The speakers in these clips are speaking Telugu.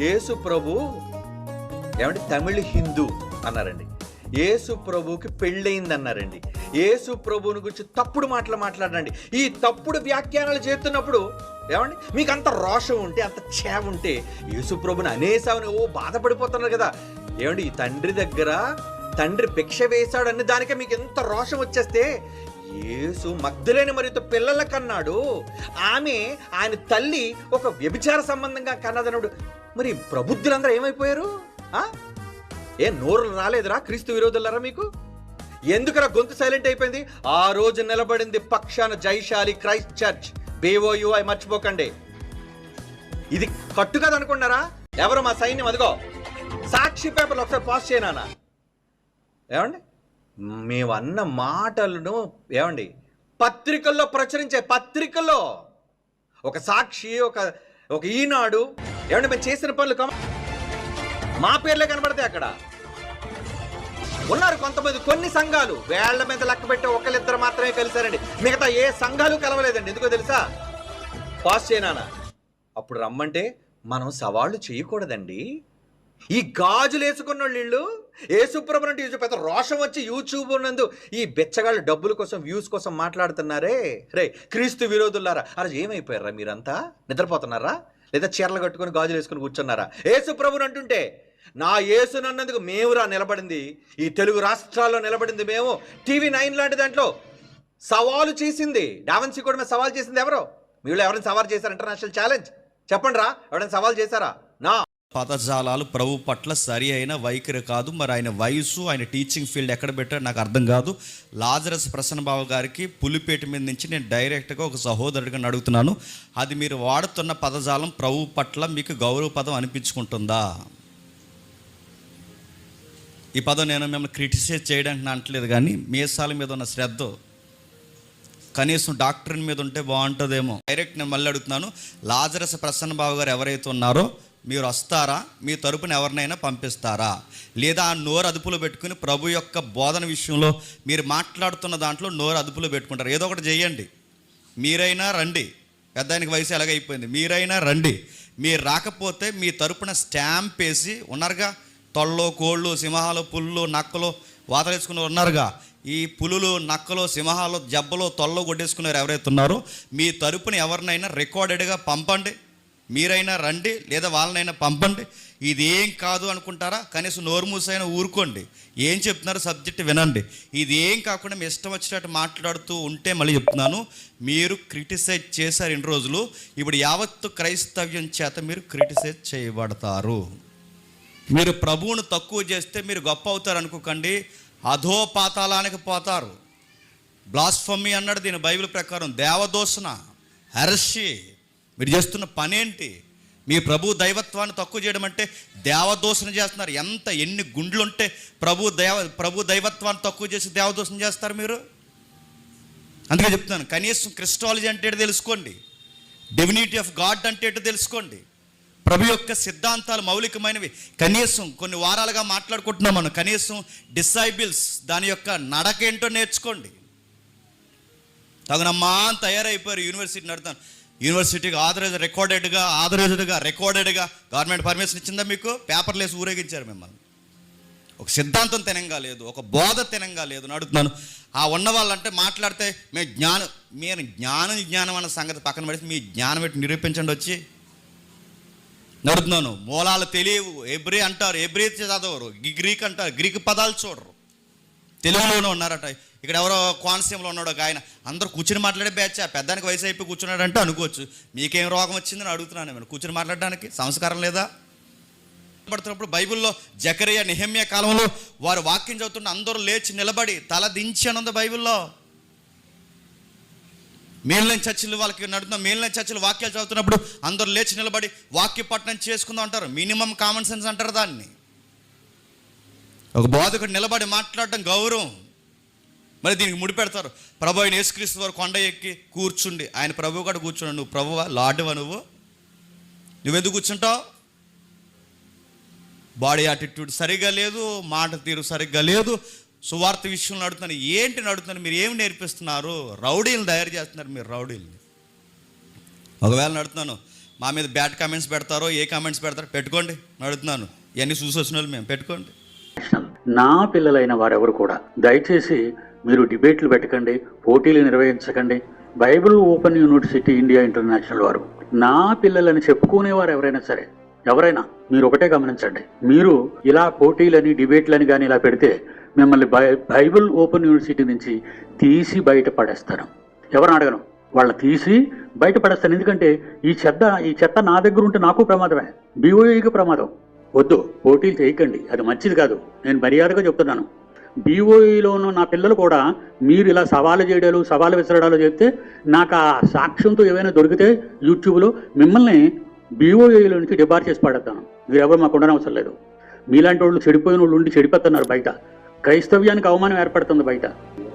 యేసు ప్రభు ఏమంటే తమిళ హిందూ అన్నారండి. యేసు ప్రభుకి పెళ్ళయింది అన్నారండి యేసు ప్రభుని గురించి తప్పుడు మాటలు మాట్లాడండి. ఈ తప్పుడు వ్యాఖ్యానాలు చేస్తున్నప్పుడు ఏమండి? మీకు అంత రోషం ఉంటే అంత చేవ ఉంటే యేసు ప్రభుని అనేసామని ఓ బాధపడిపోతున్నారు కదా. ఏమండి? ఈ తండ్రి దగ్గర తండ్రి భిక్ష వేశాడని దానికే మీకు ఎంత రోషం వచ్చేస్తే యేసు మగ్ధులేని మరితో పిల్లల కన్నాడు. ఆమె ఆయన తల్లి ఒక వ్యభిచార సంబంధంగా కన్నదనుడు. మరి ప్రబుద్ధులందరూ ఏమైపోయారు? ఏ నోరులు రాలేదురా క్రీస్తు విరోధులరా మీకు? ఎందుకురా గొంతు సైలెంట్ అయిపోయింది? ఆ రోజు నిలబడింది పక్షాన జైశాలి క్రైస్ట్ చర్చ్. బేఓయుఐ మర్చిపోకండి. ఇది కట్టు అనుకున్నారా ఎవరు మా సైన్యం? అదిగో. సాక్షి పేపర్లు ఒకసారి పాస్ చేయనా ఏమండి? మేము అన్న మాటలను ఏమండి? పత్రికల్లో ప్రచురించే పత్రికల్లో. ఒక సాక్షి ఒక ఒక ఈనాడు ఏమంటే మేము చేసిన పనులు కమ మా పేర్లే కనబడతాయి అక్కడ. ఉన్నారు కొంతమంది కొన్ని సంఘాలు. వేళ్ళ మీద లెక్క పెట్టి ఒకళ్ళిద్దరు మాత్రమే కలిశారండి. మిగతా ఏ సంఘాలు కలవలేదండి. ఎందుకో తెలుసా? పాస్ చేయనా అప్పుడు రమ్మంటే మనం సవాళ్ళు చేయకూడదండి. ఈ గాజులు వేసుకున్న వీళ్ళు ఏసుప్రభు యూజ్ పెద్ద రోషం వచ్చి యూట్యూబ్ నందు ఈ బెచ్చగాళ్ళు డబ్బుల కోసం వ్యూస్ కోసం మాట్లాడుతున్నారే. రే క్రీస్తు విరోధులారా అరే ఏమైపోయారా మీరంతా? నిద్రపోతున్నారా? లేదా చీరలు కట్టుకొని గాజులు వేసుకుని కూర్చున్నారా? ఏసుప్రభుని అంటుంటే నా యేసునన్నందుకు మేమురా నిలబడింది. ఈ తెలుగు రాష్ట్రాల్లో నిలబడింది మేము. టీవీ నైన్ లాంటి దాంట్లో సవాలు చేసింది. డావెన్సీ కూడా మేము సవాల్ చేసింది ఎవరో? మీరు ఎవరైనా సవాల్ చేశారు? International challenge? చెప్పండి రా. ఎవరైనా సవాల్ చేశారా? నా పదజాలాలు ప్రభు పట్ల సరి అయిన వైఖరి కాదు. మరి ఆయన వయసు ఆయన టీచింగ్ ఫీల్డ్ ఎక్కడ పెట్టారో నాకు అర్థం కాదు. లాజరస్ ప్రసన్నబాబు గారికి పులిపేట మీద నుంచి నేను డైరెక్ట్గా ఒక సహోదరుడిగా అడుగుతున్నాను. అది మీరు వాడుతున్న పదజాలం ప్రభు పట్ల మీకు గౌరవ పదం అనిపించుకుంటుందా? ఈ పదం నేను మిమ్మల్ని క్రిటిసైజ్ చేయడానికి నేను అంటలేదు కానీ మీసాల మీద ఉన్న శ్రద్ధ కనీసం డాక్టర్ మీద ఉంటే బాగుంటుందేమో. డైరెక్ట్ నేను మళ్ళీ అడుగుతున్నాను. లాజరస ప్రసన్న బాబు గారు ఎవరైతే ఉన్నారో మీరు వస్తారా మీ తరపున ఎవరినైనా పంపిస్తారా? లేదా ఆ నోరు అదుపులో పెట్టుకుని ప్రభు యొక్క బోధన విషయంలో మీరు మాట్లాడుతున్న దాంట్లో నోరు అదుపులో పెట్టుకుంటారు. ఏదో ఒకటి చేయండి. మీరైనా రండి. పెద్ద వయసు ఎలాగైపోయింది? మీరైనా రండి. మీరు రాకపోతే మీ తరపున స్టాంప్ వేసి ఉన్నారుగా? తొళ్ళు కోళ్ళు సింహాలు పుల్లు నక్కలు వాతలేసుకుని ఉన్నారుగా? ఈ పులులు నక్కలు సింహాలు జబ్బలు తొల్లో కొట్టేసుకున్నారు ఎవరైతే ఉన్నారో మీ తరపున ఎవరినైనా రికార్డెడ్గా పంపండి. మీరైనా రండి లేదా వాళ్ళనైనా పంపండి. ఇది ఏం కాదు అనుకుంటారా? కనీసం నోరు మూసైనా ఊరుకోండి. ఏం చెప్తున్నారో సబ్జెక్ట్ వినండి. ఇది ఏం కాకుండా మీ ఇష్టం వచ్చినట్టు మాట్లాడుతూ ఉంటే మళ్ళీ చెప్తున్నాను. మీరు క్రిటిసైజ్ చేశారు ఇన్ని రోజులు. ఇప్పుడు యావత్తు క్రైస్తవ్యం చేత మీరు క్రిటిసైజ్ చేయబడతారు. మీరు ప్రభువును తక్కువ చేస్తే మీరు గొప్ప అవుతారు అనుకోకండి. అధో పాతాళానికి పోతారు. బ్లాస్ఫమీ అన్నాడు దీని బైబిల్ ప్రకారం. దేవదోషణ హర్షి మీరు చేస్తున్న పనేంటి మీ ప్రభు దైవత్వాన్ని తక్కువ చేయడం అంటే దేవదోషణ చేస్తున్నారు. ఎంత ఎన్ని గుండ్లు ఉంటే ప్రభు దేవ ప్రభు దైవత్వాన్ని తక్కువ చేసి దేవదోషణ చేస్తారు మీరు? అందుకే చెప్తున్నాను కనీసం క్రిస్టాలజీ అంటే ఏంటో తెలుసుకోండి. డెవినిటీ ఆఫ్ గాడ్ అంటే ఏంటో తెలుసుకోండి. ప్రభు యొక్క సిద్ధాంతాలు మౌలికమైనవి. కనీసం కొన్ని వారాలుగా మాట్లాడుకుంటున్నాం మనం. కనీసం డిసైబిల్స్ దాని యొక్క నడకేంటో నేర్చుకోండి. తగునమ్మా అని తయారైపోయారు యూనివర్సిటీ నడుతాను యూనివర్సిటీకి ఆథరైజ్ రికార్డెడ్గా ఆథరైజ్డ్గా రికార్డెడ్గా గవర్నమెంట్ పర్మిషన్ ఇచ్చిందా మీకు? పేపర్లు వేసి ఊరేగించారు మిమ్మల్ని. ఒక సిద్ధాంతం తినంగా లేదు ఒక బోధ తినంగా లేదు అని అడుగుతున్నాను. ఆ ఉన్న వాళ్ళంటే మాట్లాడితే మేము జ్ఞానం మీరు జ్ఞానం జ్ఞానం అన్న సంగతి పక్కన పెడితే మీ జ్ఞానం పెట్టి నిరూపించండి వచ్చి. నడుతున్నాను మూలాలు తెలియవు. ఎబ్రి అంటారు ఎబ్రి చదవరు. గ్రీక్ అంటారు గ్రీక్ పదాలు చూడరు. తెలుగులోనే ఉన్నారట. ఇక్కడ ఎవరో కోనసీమలో ఉన్నాడు ఒక ఆయన. అందరూ కూర్చుని మాట్లాడే బ్యాచ్ పెద్దానికి వయసు అయిపోయి కూర్చున్నాడంటే అనుకోవచ్చు. మీకేం రోగం వచ్చిందని అడుగుతున్నాను నేను. కూర్చుని మాట్లాడడానికి సంస్కారం లేదా? పడుతున్నప్పుడు బైబిల్లో జకరియా నిహమ్య కాలంలో వారు వాక్యం చదువుతున్న అందరూ లేచి నిలబడి తల దించి అని ఉంది బైబిల్లో. మేలిన చర్చిలు వాళ్ళకి నడుతున్న మేలిన చర్చిలు వాక్యాలు చదువుతున్నప్పుడు అందరూ లేచి నిలబడి వాక్య పట్టణం చేసుకుందాం అంటారు. మినిమం కామన్ సెన్స్ అంటారు దాన్ని. ఒక బోధకుడు నిలబడి మాట్లాడటం గౌరవం. మరి దీనికి ముడిపెడతారు ప్రభు ఆయన యేసుక్రీస్తు వారు కొండ ఎక్కి కూర్చుండి. ఆయన ప్రభు కూడా కూర్చున్నాడు. నువ్వు ప్రభువా లాడువా నువ్వు? నువ్వెందుకు కూర్చుంటావు? బాడీ యాటిట్యూడ్ సరిగ్గా లేదు మాట తీరు సరిగ్గా లేదు. సువార్త విషయంలో నడుతున్నాను ఏంటి నడుతున్నాను మీరు ఏమి నేర్పిస్తున్నారు? రౌడీలు తయారు చేస్తున్నారు మీరు రౌడీలు ఒకవేళ నడుతున్నాను మా మీద బ్యాడ్ కామెంట్స్ పెడతారో ఏ కామెంట్స్ పెడతారో పెట్టుకోండి. నడుతున్నాను ఇవన్నీ చూసి వచ్చిన వాళ్ళు మేము. పెట్టుకోండి. నా పిల్లలైన వారెవరు కూడా దయచేసి మీరు డిబేట్లు పెట్టకండి పోటీలు నిర్వహించకండి. Bible open university India international వారు. నా పిల్లలని చెప్పుకునేవారు ఎవరైనా సరే ఎవరైనా మీరు ఒకటే గమనించండి. మీరు ఇలా పోటీలని డిబేట్లని కానీ ఇలా పెడితే మిమ్మల్ని బై బైబిల్ ఓపెన్ యూనివర్సిటీ నుంచి తీసి బయట పడేస్తాను ఎవరు అడగను? వాళ్ళ తీసి బయట పడేస్తాను ఎందుకంటే ఈ చెత్త ఈ చెత్త నా దగ్గర ఉంటే నాకు ప్రమాదమే. బీఓఈకి ప్రమాదం. వద్దు పోటీలు చేయకండి. అది మంచిది కాదు. నేను మర్యాదగా చెప్తున్నాను. బీఓఈలోను ఉన్న నా పిల్లలు కూడా మీరు ఇలా సవాలు చేయడాలు సవాలు విసరడాలు చెప్తే నాకు ఆ సాక్ష్యంతో ఏవైనా దొరికితే యూట్యూబ్లో మిమ్మల్ని బీఓఈలో నుంచి డిబార్ చేసి పడేస్తాను మీరు ఎవరు మాకు ఉండనవసరం లేదు. మీలాంటి వాళ్ళు చెడిపోయిన వాళ్ళు ఉండి చెడిపోతున్నారు బయట. క్రైస్తవ్యానికి అవమానం ఏర్పడుతుంది బయట.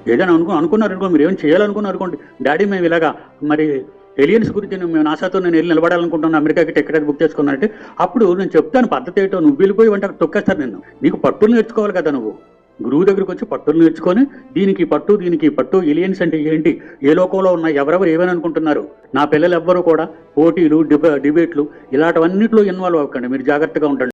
ఏదైనా అనుకో అనుకున్నారు అనుకో మీరు ఏమైనా చేయాలనుకున్నారు అనుకోండి. డాడీ మేము ఇలాగా మరి ఎలియన్స్ గురించి నేను మేము నాసాతో నేను వెళ్ళి నిలబడాలనుకుంటున్నాను అమెరికాకి టికెట్ బుక్ చేసుకున్నానంటే అప్పుడు నేను చెప్తాను పద్ధతి ఏంటో నువ్వు వెళ్ళిపోయి అంటే తొక్కేస్తాను నేను నిన్ను. నీకు పట్టులు నేర్చుకోవాలి కదా నువ్వు. గురువు దగ్గరికి వచ్చి పట్టులు నేర్చుకొని దీనికి పట్టు దీనికి పట్టు ఎలియన్స్ అంటే ఏంటి? ఏ లోకంలో ఉన్న ఎవరెవరు ఏమని అనుకుంటున్నారు? నా పిల్లలు ఎవ్వరూ కూడా పోటీలు డిబేట్లు ఇలాంటివన్నిట్లో ఇన్వాల్వ్ అవ్వకండి. మీరు జాగ్రత్తగా ఉండండి.